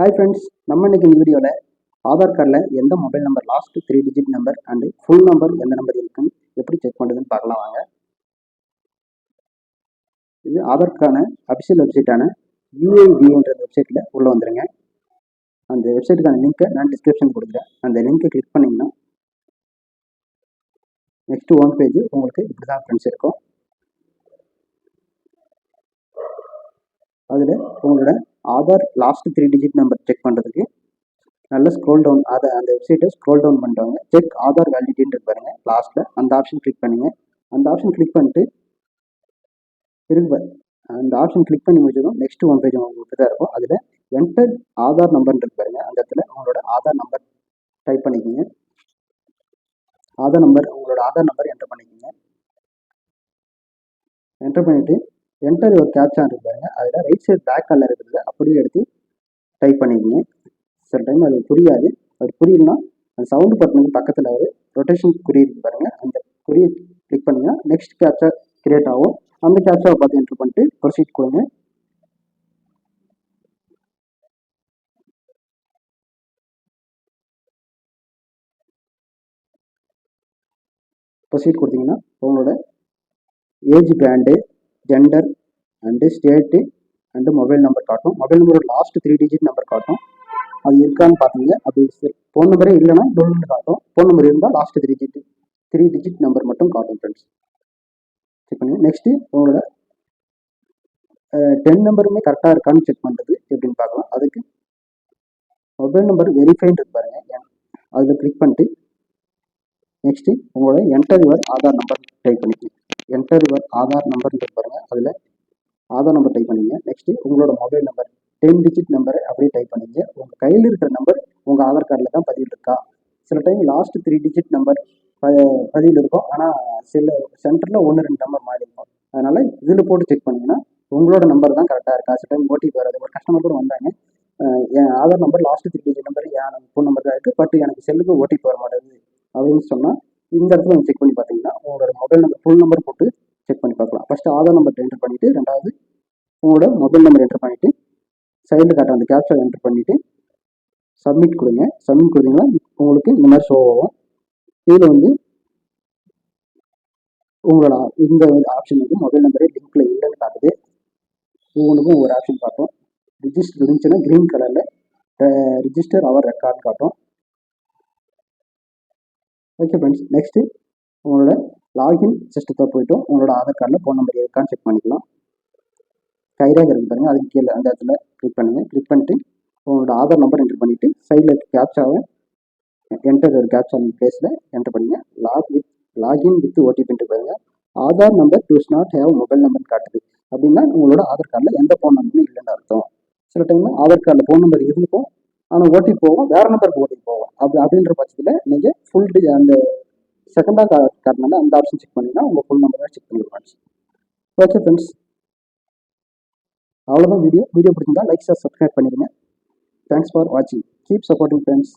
Hi friends நம்ம இன்னைக்கு இந்த வீடியோவில் ஆதார் கார்டில் எந்த mobile number last three digit number and full number எந்த நம்பர் இருக்குன்னு எப்படி செக் பண்ணுறதுன்னு பார்க்கலாம் வாங்க. இது ஆதார்க்கான அபிஷியல் வெப்சைட்டான யூஐடிஎன்ற வெப்சைட்டில் உள்ளே வந்துடுங்க அந்த வெப்சைட்டுக்கான லிங்க்கை நான் டிஸ்கிரிப்ஷன் கொடுக்குறேன். அந்த லிங்க்கை கிளிக் பண்ணிங்கன்னா நெக்ஸ்ட் ஒன் பேஜ் உங்களுக்கு இப்படி தான் ஃப்ரெண்ட்ஸ் இருக்கும். அதில் உங்களோட Aadhaar last three digit number check பண்ணுறதுக்கு நல்ல ஸ்க்ரோல் டவுன் அதை அந்த வெப்சைட்டை ஸ்க்ரோல் டவுன் பண்ணிட்டாங்க செக் ஆதார் வேலிடின்னு பாருங்க லாஸ்ட்டில் அந்த ஆப்ஷன் கிளிக் பண்ணுங்கள் அந்த ஆப்ஷன் கிளிக் பண்ணிட்டு இருக்கு அந்த ஆப்ஷன் கிளிக் பண்ணி முடிச்சதும் நெக்ஸ்ட் ஒன் பேஜ் உங்களுக்கு தான் இருக்கும். அதில் என்டர் ஆதார் நம்பர் இருக்கு பாருங்க அந்த இடத்துல உங்களோட ஆதார் நம்பர் டைப் பண்ணிக்கோங்க. ஆதார் நம்பர் உங்களோட ஆதார் நம்பர் என்டர் பண்ணிக்கோங்க. என்டர் பண்ணிவிட்டு என்டர் ஒரு கேப்சான் இருக்கு அதில் ரைட் சைடு பேக் கலர் இருக்கிறத அப்படியே எடுத்து டைப் பண்ணிக்கோங்க. சில டைம் அது புரியாது. அது புரியலனா அந்த சவுண்டு பட்டனுக்கு பக்கத்தில் ஒரு ரொட்டேஷன் குறி இருக்கு பாருங்க. அந்த குறியை கிளிக் பண்ணிங்கன்னா நெக்ஸ்ட் கேப்சா கிரியேட் ஆகும். அந்த கேப்சாவை பார்த்து என்டர் பண்ணிட்டு ப்ரொசீட் கொடுங்க. ப்ரொசீட் கொடுத்தீங்கன்னா உங்களோட age band gender and state and mobile number காட்டும். மொபைல் நம்பரோட லாஸ்ட் த்ரீ டிஜிட் நம்பர் காட்டும். அது இருக்கான்னு பார்த்துங்க. அப்படி ஃபோன் நம்பரே இல்லைன்னா டொல்னு காட்டும். ஃபோன் நம்பர் இருந்தால் last three digit three digit number மட்டும் காட்டும் ஃப்ரெண்ட்ஸ் செக் பண்ணுங்க நெக்ஸ்ட்டு உங்களோட டென் நம்பருமே கரெக்டாக இருக்கான்னு செக் பண்ணுறது எப்படின்னு பார்க்கலாம். அதுக்கு மொபைல் நம்பர் வெரிஃபைன்றது இருக்கு பாருங்க. அதில் கிளிக் பண்ணிட்டு நெக்ஸ்ட்டு உங்களோட enter your Aadhaar number type பண்ணிக்கணும் என்டர் யுவர் ஆதார் நம்பர்னு பாருங்க. அதில் ஆதார் நம்பர் டைப் பண்ணிங்க. நெக்ஸ்ட்டு உங்களோட மொபைல் நம்பர் டென் டிஜிட் நம்பரை அப்படியே டைப் பண்ணிங்க. உங்கள் கையில் இருக்கிற நம்பர் உங்கள் ஆதார் கார்டில் தான் பதிவில் இருக்கா? சில time last three digit number பதிவில் இருக்கும். ஆனால் சில சென்டரில் ஒன்று ரெண்டு நம்பர் மாறி இருக்கும். அதனால் இதில் போட்டு செக் பண்ணிங்கன்னா உங்களோட நம்பர் தான் கரெக்டாக இருக்கா? சில டைம் ஓடிபி வராது. ஒரு கஸ்டமர் கூட வந்தாங்க. என் Aadhaar number last three digit number என் ஃபோன் நம்பர் தான் இருக்குது பட் எனக்கு செல்லுக்கு ஓடிபி வர மாட்டேங்குது அப்படின்னு சொன்னால் இந்த இடத்துல நீங்கள் செக் பண்ணி பார்த்தீங்கன்னா உங்களோட மொபைல் நம்பர் ஃபுல் நம்பர் போட்டு செக் பண்ணி பார்க்கலாம். ஃபஸ்ட்டு ஆதார் நம்பர் என்டர் பண்ணிவிட்டு ரெண்டாவது உங்களோட மொபைல் நம்பர் என்டர் பண்ணிவிட்டு சைடில் காட்ட அந்த கேப்சா என்டர் பண்ணிவிட்டு சப்மிட் கொடுங்க. சப்மிட் கொடுத்தீங்கன்னா உங்களுக்கு இந்த மாதிரி ஷோ ஆகும். இதில் வந்து உங்களோட இந்த ஆப்ஷன் வந்து மொபைல் நம்பரே லிங்கில் இல்லைன்னு காட்டுது. உங்களுக்கும் ஒவ்வொரு ஆப்ஷன் காட்டும். ரிஜிஸ்டர் இருந்துச்சுன்னா க்ரீன் கலரில் ரிஜிஸ்டர் அவர் ரெக்கார்ட் காட்டும். ஓகே ஃப்ரெண்ட்ஸ் நெக்ஸ்ட்டு உங்களோட லாகின் சிஸ்டத்தை போய்ட்டும் உங்களோட ஆதார் கார்டில் ஃபோன் நம்பர் இருக்கான்னு செக் பண்ணிக்கலாம். கைராக இருக்கு பாருங்கள் அதுக்கு கீழே அந்த இடத்துல கிளிக் பண்ணுங்கள் கிளிக் பண்ணிட்டு உங்களோட ஆதார் நம்பர் என்டர் பண்ணிவிட்டு சைடில் கேப்சாவை என்டர் ஒரு கேப்சா பிளேஸில் என்டர் பண்ணுங்க. லாக் வித் லாகின் வித் ஓடிபின்ட்டு பாருங்கள் Aadhaar number does not have mobile number காட்டுது. அப்படின்னா உங்களோட ஆதார் கார்டில் எந்த ஃபோன் நம்பரும் இல்லைன்னு அர்த்தம். சில டைமில் ஆதார் கார்டில் ஃபோன் நம்பர் இருக்கும் ஆனால் ஓடிபி போவோம் வேறு நம்பருக்கு ஓட்டி போவோம் அப்படி அப்படின்ற பட்சத்தில் நீங்கள் ஃபுல் அந்த செகண்டாக காட்டினால அந்த ஆப்ஷன் செக் பண்ணிங்கன்னா உங்கள் ஃபுல் நம்பரை செக் பண்ணிடுவாங்க ஓகே ஃப்ரெண்ட்ஸ் அவ்வளோதான் வீடியோ வீடியோ பிடிச்சிருந்தா லைக் சார் சப்ஸ்கிரைப் பண்ணிடுங்க. தேங்க்ஸ் ஃபார் வாட்சிங் கீப் சப்போர்ட்டிங் ஃப்ரெண்ட்ஸ்